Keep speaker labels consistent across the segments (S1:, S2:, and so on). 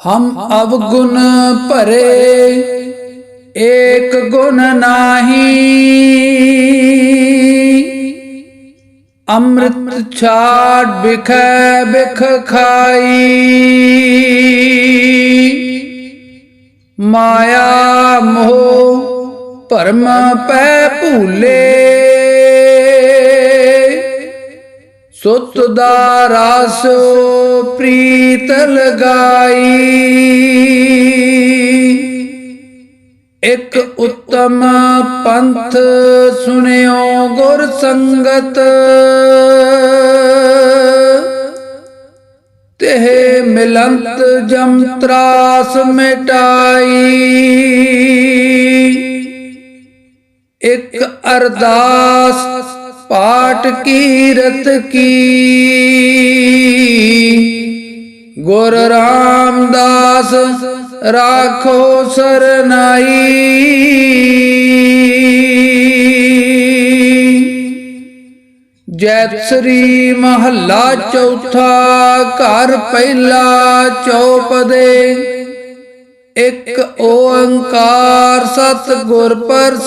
S1: ਹਮ ਅਵਗੁਣ ਭਰੇ, ਏਕ ਗੁਣ ਨਾਹੀ। ਅੰਮ੍ਰਿਤ ਛਾੜ ਬਿਖੈ ਬਿਖ ਖਾਈ। ਮਾਇਆ ਮੋਹ ਭਰਮ ਪੈ ਭੂਲੇ। ਸੁਤ ਦਾ ਰਸ ਪ੍ਰੀਤ ਲਗਾਈ। ਇਕ ਉੱਤਮ ਪੰਥ ਸੁਨਿਓ ਗੁਰ ਸੰਗਤ। ਤਿਹ ਮਿਲੰਤ ਜਮ ਤਰਾਸ ਮਿਟਾਈ। ਇਕ ਅਰਦਾਸ ਪਾਠ ਕੀਰਤ ਕੀ? ਗੁਰ ਰਾਮਦਾਸ ਰਾਖੋ ਸਰਨਾਈ। ਜੈ ਸ੍ਰੀ ਮਹੱਲਾ ਚੌਥਾ ਘਰ ਪਹਿਲਾ ਚੌਪਦੇ ਇੱਕ ਓੰਕਾਰ ਸਤ ਗੁਰ ਪ੍ਰਸਾਦ।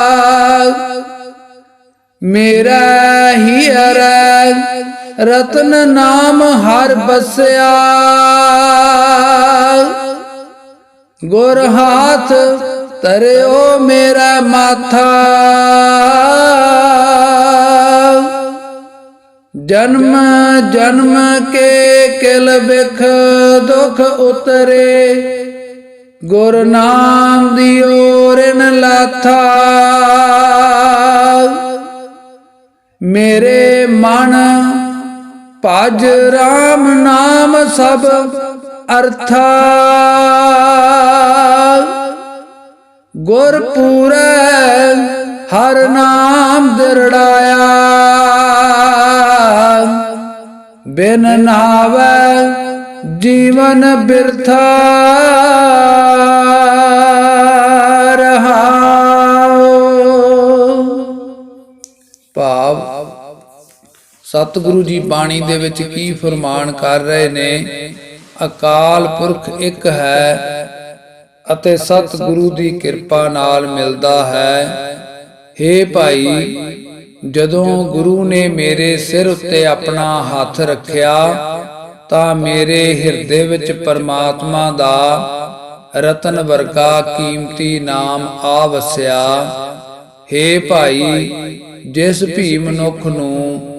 S1: ਮੇਰਾ ਹੀ ਅਰੈ ਰਤਨ ਨਾਮ ਹਰ ਬਸਿਆ। ਗੁਰ ਹਾਥ ਧਰਿਓ ਮੇਰਾ ਮਾਥਾ। ਜਨਮ ਜਨਮ ਕੇ ਕਿਲ ਬਿਖ ਦੁਖ ਉਤਰੇ। ਗੁਰ ਨਾਮ ਦੀ ਓਰਨ ਲਾਥਾ। ਮੇਰੇ ਮਨ ਭਜ RAM ਨਾਮ ਸਭ ਅਰਥਾ। ਗੁਰ ਪੂਰੈ ਹਰ ਨਾਮ ਦਿਰੜਾਇਆ। ਬਿਨ ਨਾਵੈ ਜੀਵਨ ਬਿਰਥਾ। ਸਤਿਗੁਰੂ ਜੀ ਬਾਣੀ ਦੇ ਵਿੱਚ ਕੀ ਫਰਮਾਨ ਕਰ ਰਹੇ ਨੇ? ਅਕਾਲ ਪੁਰਖ ਇੱਕ ਹੈ ਅਤੇ ਸਤਿਗੁਰੂ ਦੀ ਕਿਰਪਾ ਨਾਲ ਮਿਲਦਾ ਹੈ। हे ਭਾਈ, ਜਦੋਂ ਗੁਰੂ ਨੇ ਮੇਰੇ ਸਿਰ ਉੱਤੇ ਆਪਣਾ ਹੱਥ ਰੱਖਿਆ, ਤਾਂ ਮੇਰੇ ਹਿਰਦੇ ਵਿੱਚ ਪਰਮਾਤਮਾ ਦਾ ਰਤਨ ਵਰਗਾ ਕੀਮਤੀ ਨਾਮ ਆ ਵਸਿਆ हे ਭਾਈ, ਜਿਸ ਭੀ ਮਨੁੱਖ ਨੂੰ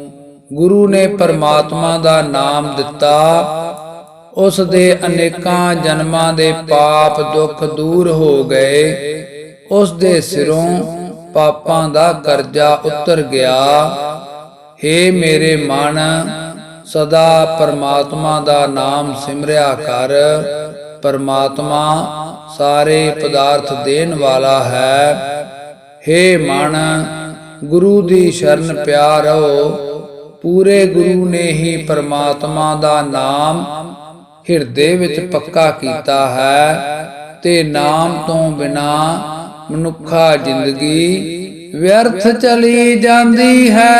S1: ਗੁਰੂ ਨੇ ਪਰਮਾਤਮਾ ਦਾ ਨਾਮ ਦਿੱਤਾ। ਉਸ ਦੇ ਅਨੇਕਾਂ ਜਨਮਾਂ ਦੇ ਪਾਪ ਦੁੱਖ ਦੂਰ ਹੋ ਗਏ। ਉਸ ਦੇ ਸਿਰੋਂ ਪਾਪਾਂ ਦਾ ਕਰਜ਼ਾ ਉਤਰ ਗਿਆ। हे ਮੇਰੇ ਮਨ, ਸਦਾ ਪਰਮਾਤਮਾ ਦਾ ਨਾਮ ਸਿਮਰਿਆ ਕਰ। ਪਰਮਾਤਮਾ ਸਾਰੇ ਪਦਾਰਥ ਦੇਣ ਵਾਲਾ ਹੈ। हे ਮਨ, ਗੁਰੂ ਦੀ ਸ਼ਰਨ ਪਿਆ ਰਹੋ। ਪੂਰੇ ਗੁਰੂ ਨੇ ਹੀ ਪਰਮਾਤਮਾ ਦਾ ਨਾਮ ਹਿਰਦੇ ਵਿੱਚ ਪੱਕਾ ਕੀਤਾ ਹੈ ਤੇ ਨਾਮ ਤੋਂ ਬਿਨਾ ਮਨੁੱਖਾ ਜ਼ਿੰਦਗੀ ਵਿਅਰਥ ਚਲੀ ਜਾਂਦੀ ਹੈ।